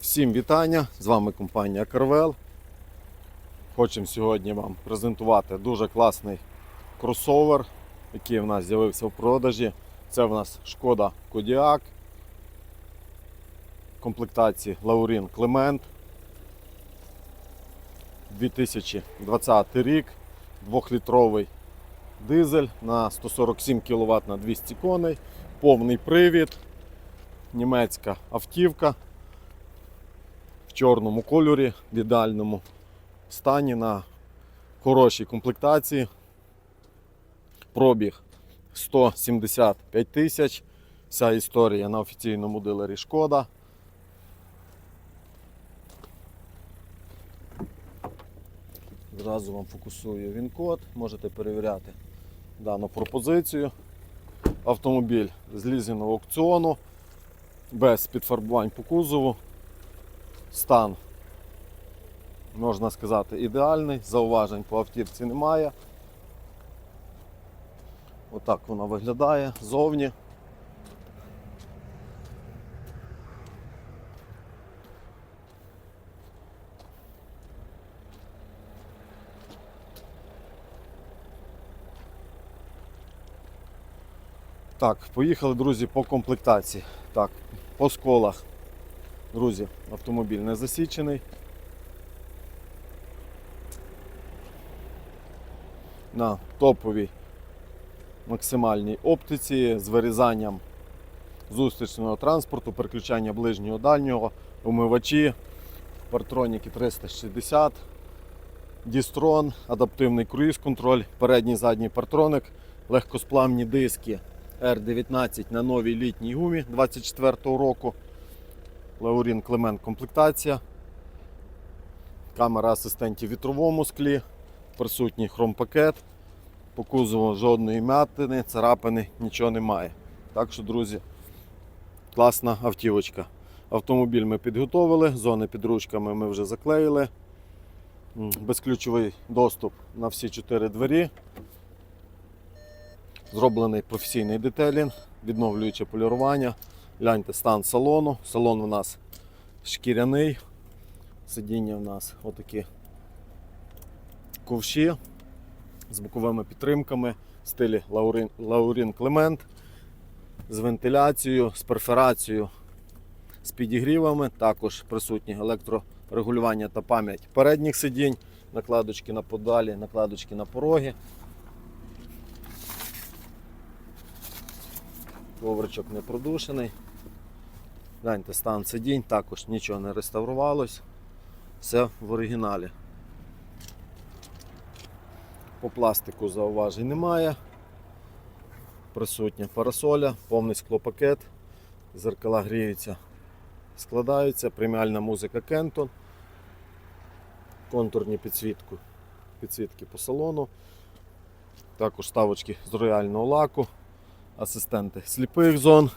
Всім вітання! З вами компанія Carvel. Хочемо сьогодні вам презентувати дуже класний кросовер, який в нас з'явився в продажі. Це в нас шкода Kodiaq комплектації Laurin Clement 2020 рік, 2-літровий дизель на 147 кВт на 200 коней, повний привід, німецька автівка чорному кольорі, в ідеальному стані на хорошій комплектації. Пробіг 175 тисяч. Вся історія на офіційному дилері Шкода. Зразу вам фокусую він код, можете перевіряти дану пропозицію. Автомобіль з лізинного аукціону, без підфарбувань по кузову. Стан, можна сказати, ідеальний, зауважень по автівці немає. Отак вона виглядає зовні. Так, поїхали, друзі, по комплектації. Так, по сколах. Друзі, автомобіль не засічений. На топовій максимальній оптиці з вирізанням зустрічного транспорту, переключання ближнього дальнього, умивачі, партроніки 360, Дістрон, адаптивний круїз-контроль, передній задній партроник, легкосплавні диски R19 на новій літній гумі 24 року. Лаурін Клемент комплектація. Камера асистентів в вітровому склі, присутній хромпакет. По кузову жодної м'ятини, царапини, нічого немає. Так що, друзі, класна автівочка. Автомобіль ми підготовили, зони під ручками ми вже заклеїли. Безключовий доступ на всі чотири двері. Зроблений професійний детелінг, відновлююче полірування. Гляньте стан салону. Салон у нас шкіряний. Сидіння у нас отакі ковші з боковими підтримками в стилі Лаурін, Лаурін Клемент з вентиляцією, з перфорацією, з підігрівами. Також присутні електрорегулювання та пам'ять передніх сидінь, накладочки на подалі, накладочки на пороги. Ковричок не продушений. Гляньте, стан сидінь, також нічого не реставрувалось. Все в оригіналі. По пластику зауважень немає. Присутня парасоля, повний склопакет, зеркала гріються, складаються, преміальна музика Кентон, контурні підсвітку, підсвітки по салону, також ставочки з рояльного лаку, асистенти сліпих зон.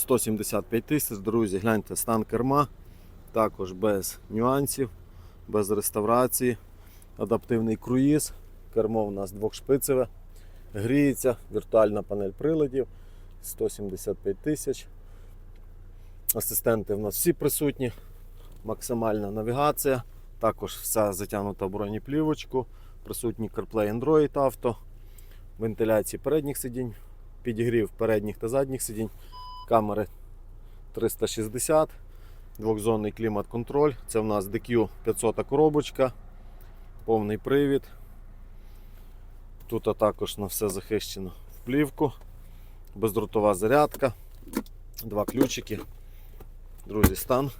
175 тисяч, друзі, гляньте, стан керма, також без нюансів, без реставрації, адаптивний круїз, кермо у нас двохшпицеве, гріється, віртуальна панель приладів, 175 тисяч. Асистенти в нас всі присутні, максимальна навігація, також вся затягнута в бронеплівочку, присутній CarPlay Android Auto, вентиляції передніх сидінь, підігрів передніх та задніх сидінь камери 360, двохзонний клімат-контроль. Це в нас DQ 500 коробочка, повний привід. Тут також на все захищено в плівку, бездротова зарядка, два ключики. Друзі, стан.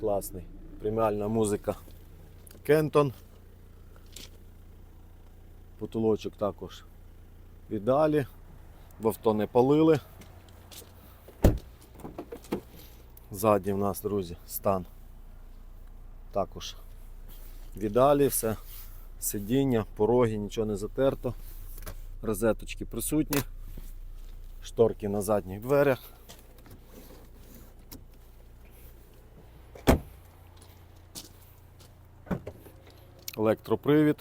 Класний. Преміальна музика Кентон. Потолочок також в ідеалі в авто не палили. Ззаді в нас, друзі, стан також в ідеалі, все, сидіння, пороги, нічого не затерто, розеточки присутні, шторки на задніх дверях. Електропривід.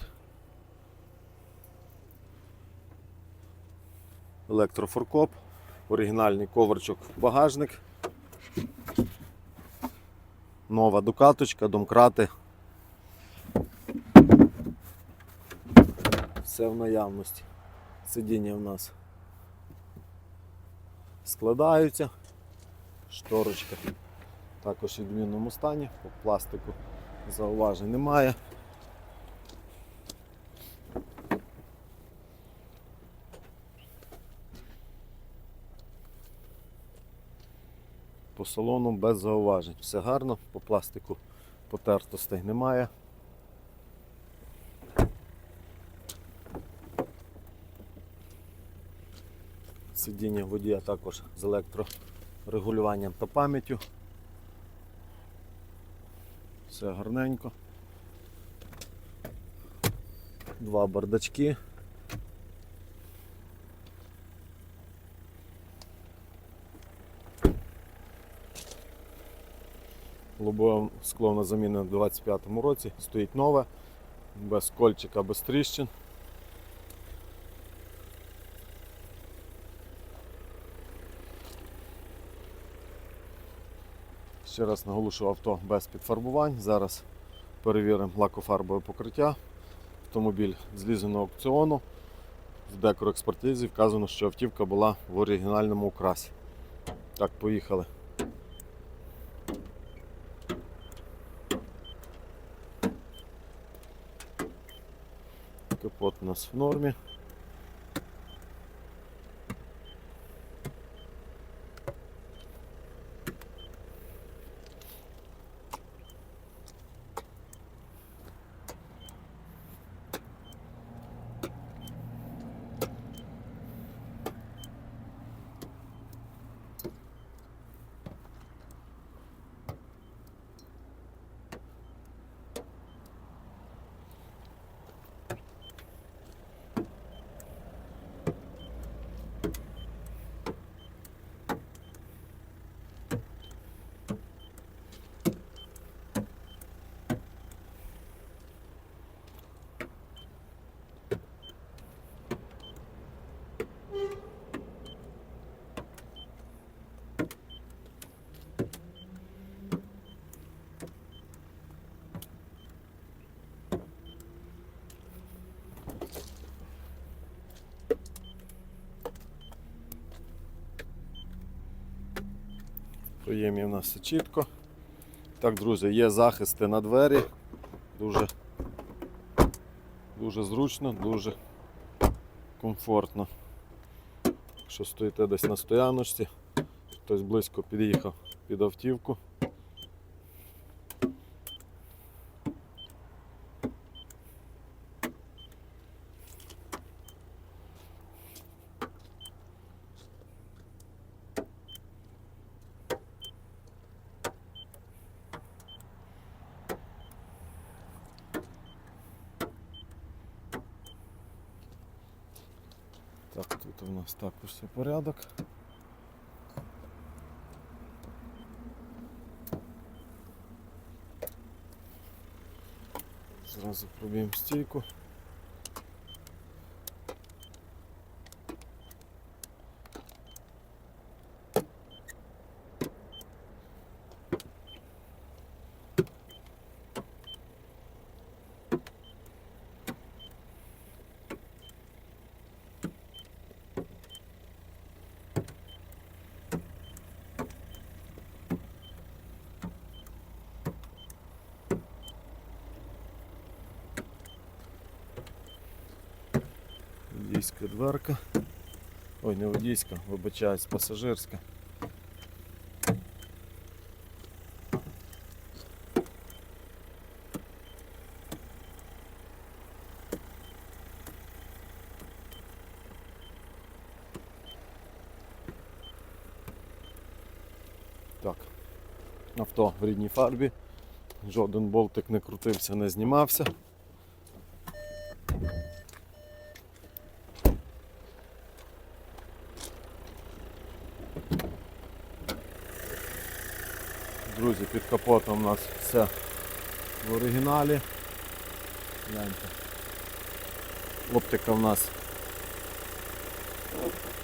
Електрофоркоп, оригінальний коверчок багажник. Нова дукаточка, домкрати. Все в наявності. Сидіння в нас складаються. Шторочка також в відмінному стані, по пластику зауважень немає. По салону без зауважень. Все гарно, по пластику потертостей немає. Сидіння водія також з електрорегулюванням та пам'яттю. Все гарненько. Два бардачки. Лобове скло на заміну в 25-му році. Стоїть нове, без кольчика, без тріщин. Ще раз наголошую авто без підфарбувань. Зараз перевіримо лакофарбове покриття. Автомобіль злізено на аукціону. В декоекспертизі вказано, що автівка була в оригінальному окрасі. Так, поїхали. Капот у нас в нормі. Проємі в нас все чітко. Так, друзі, є захисти на двері. Дуже, дуже зручно, дуже комфортно. Якщо стоїте десь на стояночці, хтось близько під'їхав під автівку. Так, тут у нас також все порядок. Зразу проб'ємо стійку. Водійська дверка. Ой, не водійська, вибачаюсь, пасажирська. Так, авто в рідній фарбі. Жоден болтик не крутився, не знімався. Друзі, під капотом у нас все в оригіналі. Гляньте. Оптика в нас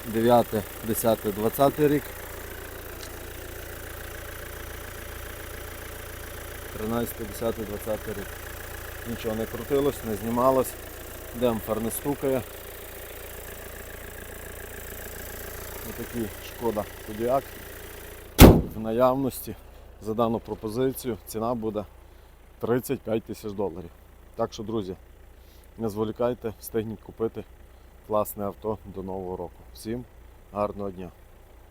9, 10, 20 рік. 13, 10, 20 рік. Нічого не крутилось, не знімалось. Демпфер не стукає. Отакий шкода Кодіак в наявності за дану пропозицію ціна буде 35 тисяч доларів. Так що, друзі, не зволікайте, встигніть купити класне авто до нового року. Всім гарного дня!